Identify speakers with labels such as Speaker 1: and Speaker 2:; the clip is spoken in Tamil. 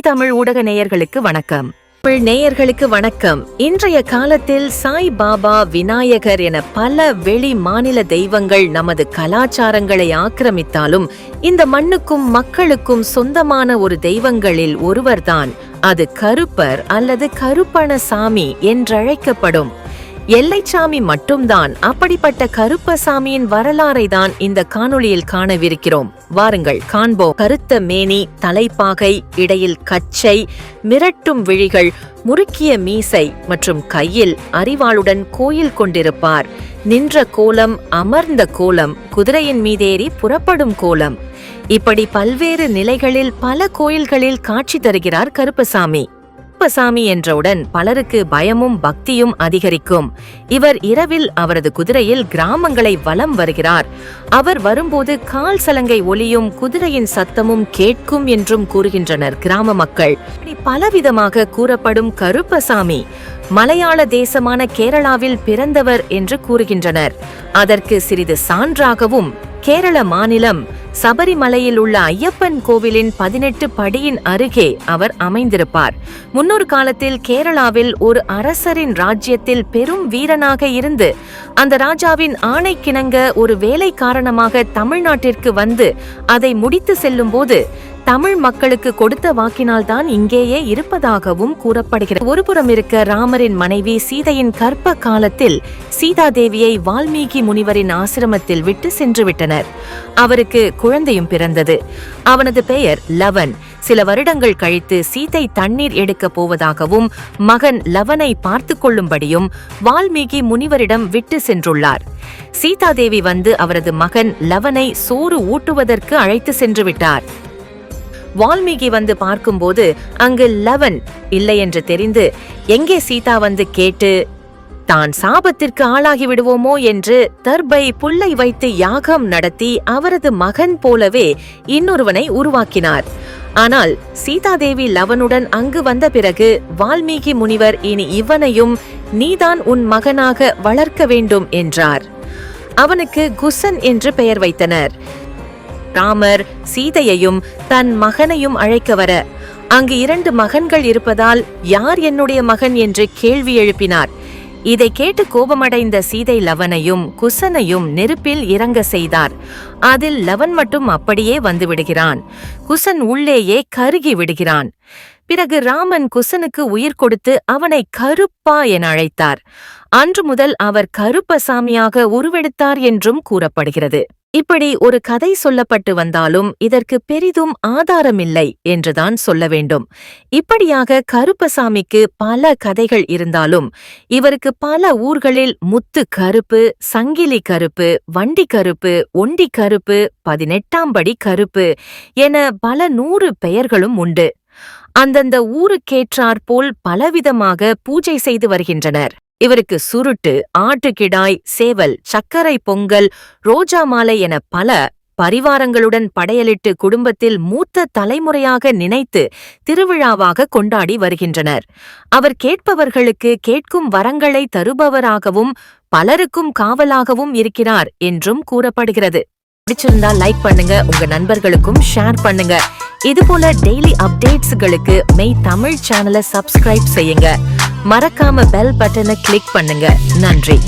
Speaker 1: தமிழ் ஊடக நேயர்களுக்கு வணக்கம். தமிழ் நேயர்களுக்கு வணக்கம். இன்றைய காலத்தில் சாய் பாபா விநாயகர் என பல வெளி மாநில தெய்வங்கள் நமது கலாச்சாரங்களை ஆக்கிரமித்தாலும் இந்த மண்ணுக்கும் மக்களுக்கும் சொந்தமான ஒரு தெய்வங்களில் ஒருவர்தான். அது கருப்பர் அல்லது கருப்பண சாமி என்றழைக்கப்படும். எல்லைச்சாமி மட்டும்தான். அப்படிப்பட்ட கருப்பசாமியின் வரலாறை தான் இந்த காணொளியில் காணவிருக்கிறோம். வாருங்கள் காண்போம். கருத்த மேனி தலைப்பாகை இடையில் கச்சை மிரட்டும் விழிகள் முறுக்கிய மீசை மற்றும் கையில் அறிவாளுடன் கோயில் கொண்டிருப்பார். நின்ற கோலம் அமர்ந்த கோலம் குதிரையின் மீதேறி புறப்படும் கோலம். இப்படி பல்வேறு நிலைகளில் பல கோயில்களில் காட்சி தருகிறார் கருப்பசாமி. கருப்பசாமி என்றவுடன் பலருக்கு பயமும் பக்தியும் அதிகரிக்கும். இவர் இரவில் அவரது குதிரையில் கிராமங்களை வலம் வருகிறார். அவர் வரும்போது கால் சலங்கை ஒலியும் குதிரையின் சத்தமும் கேட்கும் என்றும் கூறுகின்றனர் கிராம மக்கள். பலவிதமாக கூறப்படும் கருப்பசாமி மலையாள தேசமான கேரளாவில் பிறந்தவர் என்று கூறுகின்றனர். அதற்கு சிறிது சான்றாகவும் கேரள மாநிலம் சபரிமலையில் உள்ள ஐயப்பன் கோவிலின் பதினெட்டு படியின் அருகே அவர் அமைந்திருப்பார். முன்னொரு காலத்தில் கேரளாவில் ஒரு அரசரின் ராஜ்யத்தில் பெரும் வீரனாக இருந்து அந்த ராஜாவின் ஆணைக்கிணங்க ஒரு வேலை காரணமாக தமிழ்நாட்டிற்கு வந்து அதை முடித்து செல்லும் போது தமிழ் மக்களுக்கு கொடுத்த வாக்கினால் தான் இங்கேயே இருப்பதாகவும் கூறப்படுகிறது. ஒருபுறம் இருக்க ராமரின் மனைவி சீதையின் கற்ப காலத்தில் சீதாதேவியை வால்மீகி முனிவரின் ஆசிரமத்தில் விட்டு சென்று விட்டனர். அவருக்கு குழந்தையும் பிறந்தது. அவனது பெயர் லவன். சில வருடங்கள் கழித்து சீதை தண்ணீர் எடுக்கப் போவதாகவும் மகன் லவனை பார்த்து கொள்ளும்படியும் வால்மீகி முனிவரிடம் விட்டு சென்றுள்ளார். சீதாதேவி வந்து அவரது மகன் லவனை சோறு ஊட்டுவதற்கு அழைத்து சென்று விட்டார். வால்மீகி வந்து பார்க்கும்போது அங்கு லவன் இல்லை என்று தெரிந்து எங்கே சீதா வந்து கேட்டு தான் சாபத்திற்கு ஆளாகி விடுவோமோ? என்று தர்பை புல்லை வைத்து யாகம் நடத்தி அவரது மகன் போலவே இன்னொருவனை உருவாக்கினார். ஆனால் சீதாதேவி லவனுடன் அங்கு வந்த பிறகு வால்மீகி முனிவர் இனி இவனையும் நீதான் உன் மகனாக வளர்க்க வேண்டும் என்றார். அவனுக்கு குசன் என்று பெயர் வைத்தனர். ராமர் சீதையையும் தன் மகனையும் அழைக்க வர. அங்கு இரண்டு மகன்கள் இருப்பதால் யார் என்னுடைய மகன் என்று கேள்வி எழுப்பினார். இதை கேட்டு கோபமடைந்த சீதை லவனையும் குசனையும் நெருப்பில் இறங்க செய்தார். அதில் லவன் மட்டும் அப்படியே வந்து விடுகிறான் குசன் உள்ளேயே கருகி விடுகிறான். பிறகு ராமன் குசனுக்கு உயிர் கொடுத்து அவனை கருப்பா என அழைத்தார். அன்று முதல் அவர் கருப்பசாமியாக உருவெடுத்தார் என்றும் கூறப்படுகிறது. இப்படி ஒரு கதை சொல்லப்பட்டு வந்தாலும் இதற்கு பெரிதும் ஆதாரமில்லை என்றுதான் சொல்ல வேண்டும். இப்படியாக கருப்பசாமிக்கு பல கதைகள் இருந்தாலும் இவருக்கு பல ஊர்களில் முத்து கருப்பு சங்கிலி கருப்பு வண்டி கருப்பு ஒண்டி கருப்பு பதினெட்டாம் படி கருப்பு என பல நூறு பெயர்களும் உண்டு. அந்தந்த ஊருக்கேற்றாற்போல் பலவிதமாக பூஜை செய்து வருகின்றனர். இவருக்கு சுருட்டு ஆட்டுக்கிடாய் சேவல் சர்க்கரை பொங்கல் ரோஜா மாலை என பல பரிவாரங்களுடன் படையலிட்டு குடும்பத்தில் மூத்த தலைமுறையாக நினைத்து திருவிழாவாக கொண்டாடி வருகின்றனர். அவர் கேட்பவர்களுக்கு கேட்கும் வரங்களை தருபவராகவும் பலருக்கும் காவலாகவும் இருக்கிறார் என்றும் கூறப்படுகிறது. பிடிச்சிருந்தா லைக் பண்ணுங்க உங்க நண்பர்களுக்கும் ஷேர் பண்ணுங்க. இதுபோல டெய்லி அப்டேட்ஸ்களுக்கு மெய் தமிழ் சேனலை சப்ஸ்கிரைப் செய்யுங்க. மறக்காம பெல் பட்டனை கிளிக் பண்ணுங்க. நன்றி.